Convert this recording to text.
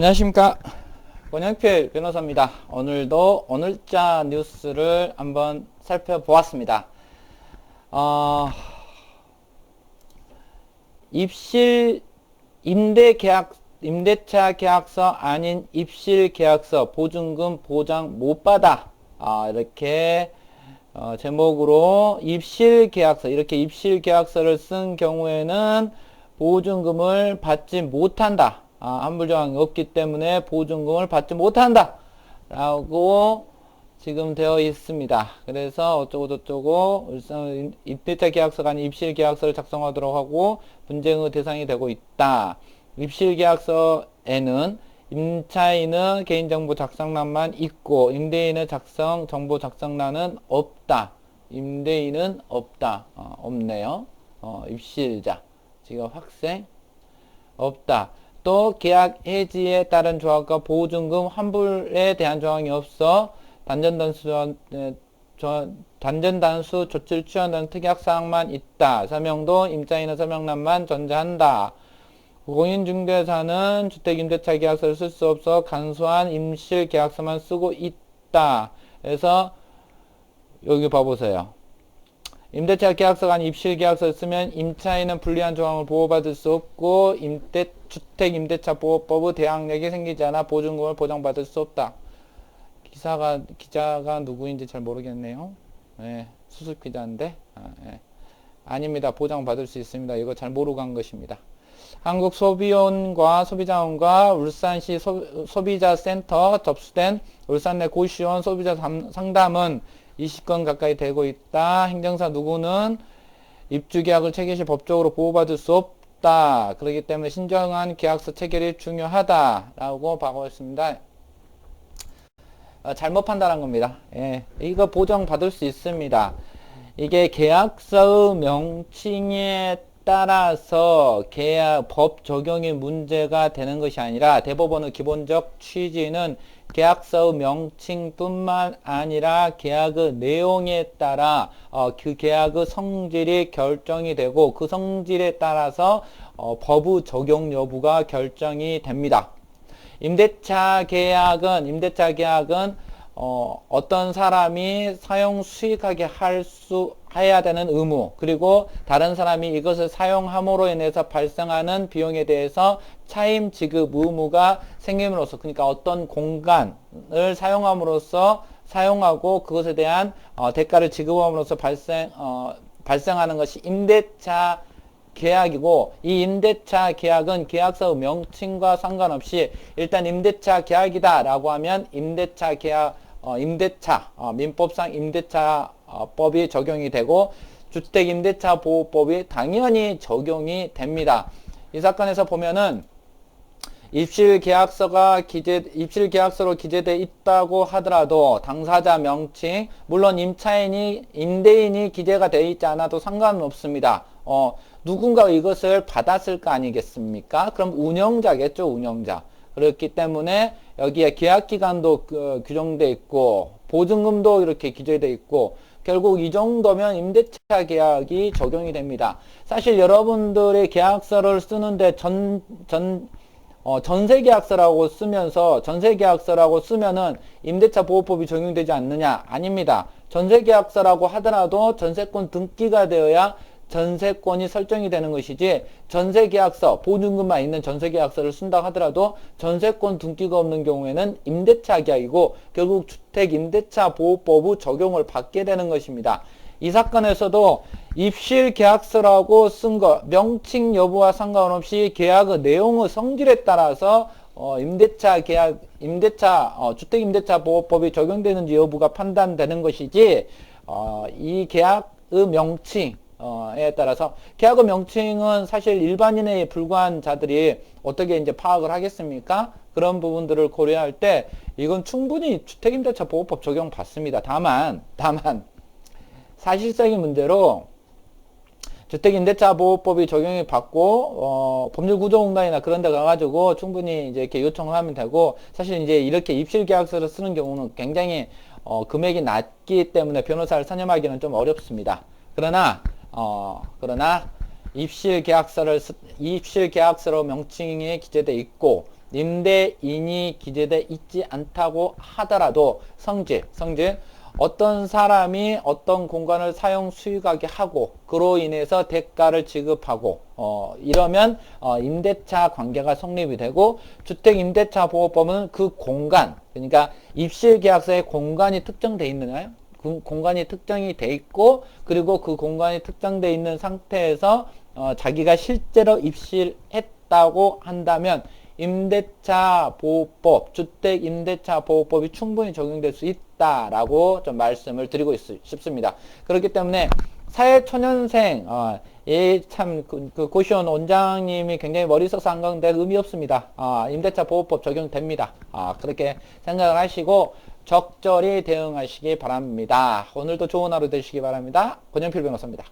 안녕하십니까 권영필 변호사입니다. 오늘도 오늘자 뉴스를 한번 살펴보았습니다. 어, 입실 임대 계약 임대차 계약서 아닌 입실 계약서 보증금 보장 못 받아 아, 이렇게 어, 제목으로 입실 계약서 이렇게 입실 계약서를 쓴 경우에는 보증금을 받지 못한다. 아, 환불조항이 없기 때문에 보증금을 받지 못한다. 라고 지금 되어 있습니다. 그래서 어쩌고저쩌고 울산 임대차 계약서가 아닌 입실 계약서를 작성하도록 하고 분쟁의 대상이 되고 있다. 입실 계약서에는 임차인은 개인정보 작성란만 있고 임대인의 작성 정보 작성란은 없다. 임대인은 없다. 어, 없네요. 어, 입실자 지금 학생 없다. 또 계약 해지에 따른 조항과 보증금 환불에 대한 조항이 없어 단전단수 단전단수 조치를 취한다는 특약사항만 있다. 서명도 임차인의 서명란만 전제한다. 공인중개사는 주택임대차 계약서를 쓸 수 없어 간소한 임실 계약서만 쓰고 있다. 그래서 여기 봐보세요. 임대차 계약서가 아닌 입실 계약서를 쓰면 임차인은 불리한 조항을 보호받을 수 없고 임대 주택 임대차 보호법의 대항력이 생기지 않아 보증금을 보장받을 수 없다. 기사가 기자가 누구인지 잘 모르겠네요. 네, 수습 기자인데 아, 네. 아닙니다. 보장받을 수 있습니다. 이거 잘 모르고 간 것입니다. 한국소비원과 소비자원과 울산시 소, 비자센터 접수된 울산 내 고시원 소비자 상담은 20건 가까이 되고 있다. 행정사 누구는 입주 계약을 체결시 법적으로 보호받을 수 없다. 그렇기 때문에 신중한 계약서 체결이 중요하다라고 박았습니다. 어, 잘못 판단한 겁니다. 예, 이거 보정 받을 수 있습니다. 이게 계약서의 명칭에 따라서 계약 법 적용이 문제가 되는 것이 아니라 대법원의 기본적 취지는 계약서의 명칭뿐만 아니라 계약의 내용에 따라 어, 그 계약의 성질이 결정이 되고 그 성질에 따라서 어, 법의 적용 여부가 결정이 됩니다. 임대차 계약은 임대차 계약은 어, 어떤 사람이 사용 수익하게 할 수 해야 되는 의무 그리고 다른 사람이 이것을 사용함으로 인해서 발생하는 비용에 대해서 차임 지급 의무가 생김으로써 그러니까 어떤 공간을 사용함으로써 사용하고 그것에 대한 어, 대가를 지급함으로써 발생 어, 발생하는 것이 임대차 계약이고 이 임대차 계약은 계약서 명칭과 상관없이 일단 임대차 계약이다라고 하면 임대차 계약 어, 임대차 어, 민법상 임대차 어, 법이 적용이 되고 주택임대차 보호법이 당연히 적용이 됩니다. 이 사건에서 보면은 입실 계약서가 기재 입실 계약서로 기재되어 있다고 하더라도 당사자 명칭 물론 임차인이 임대인이 기재가 되어 있지 않아도 상관은 없습니다. 어, 누군가 이것을 받았을 거 아니겠습니까? 그럼 운영자겠죠, 운영자. 그렇기 때문에 여기에 계약 기간도 그, 규정되어 있고 보증금도 이렇게 기재되어 있고 결국 이 정도면 임대차 계약이 적용이 됩니다. 사실 여러분들의 계약서를 쓰는데 전, 전, 어, 전세 계약서라고 쓰면서 전세 계약서라고 쓰면은 임대차 보호법이 적용되지 않느냐? 아닙니다. 전세 계약서라고 하더라도 전세권 등기가 되어야 전세권이 설정이 되는 것이지 전세계약서 보증금만 있는 전세계약서를 쓴다 하더라도 전세권 등기가 없는 경우에는 임대차 계약이고 결국 주택 임대차 보호법의 적용을 받게 되는 것입니다. 이 사건에서도 입실 계약서라고 쓴 것 명칭 여부와 상관없이 계약의 내용의 성질에 따라서 어, 임대차 계약 임대차 어, 주택 임대차 보호법이 적용되는지 여부가 판단되는 것이지 어, 이 계약의 명칭 에 따라서 계약의 명칭은 사실 일반인에 불과한 자들이 어떻게 이제 파악을 하겠습니까? 그런 부분들을 고려할 때 이건 충분히 주택임대차 보호법 적용 받습니다. 다만 다만 사실적인 문제로 주택임대차 보호법이 적용이 받고 어, 법률구조공단이나 그런 데 가가지고 충분히 이제 이렇게 요청을 하면 되고 사실 이제 이렇게 입실계약서를 쓰는 경우는 굉장히 어, 금액이 낮기 때문에 변호사를 선임하기는 좀 어렵습니다. 그러나 어, 그러나 입실 계약서를 입실 계약서로 명칭이 기재되어 있고 임대인이 기재돼 있지 않다고 하더라도 성질, 성질 어떤 사람이 어떤 공간을 사용 수익하게 하고 그로 인해서 대가를 지급하고 어 이러면 어 임대차 관계가 성립이 되고 주택 임대차 보호법은 그 공간 그러니까 입실 계약서에 공간이 특정돼 있느냐요? 그 공간이 특정이 돼 있고 그리고 그 공간이 특정돼 있는 상태에서 어 자기가 실제로 입실했다고 한다면 임대차 보호법, 주택 임대차 보호법이 충분히 적용될 수 있다라고 좀 말씀을 드리고 있, 싶습니다. 그렇기 때문에 사회초년생, 어, 이참 그, 그 고시원 원장님이 굉장히 머리 써서 한 건데 의미 없습니다. 아, 임대차 보호법 적용됩니다. 아, 그렇게 생각을 하시고 적절히 대응하시기 바랍니다. 오늘도 좋은 하루 되시기 바랍니다. 권영필 변호사입니다.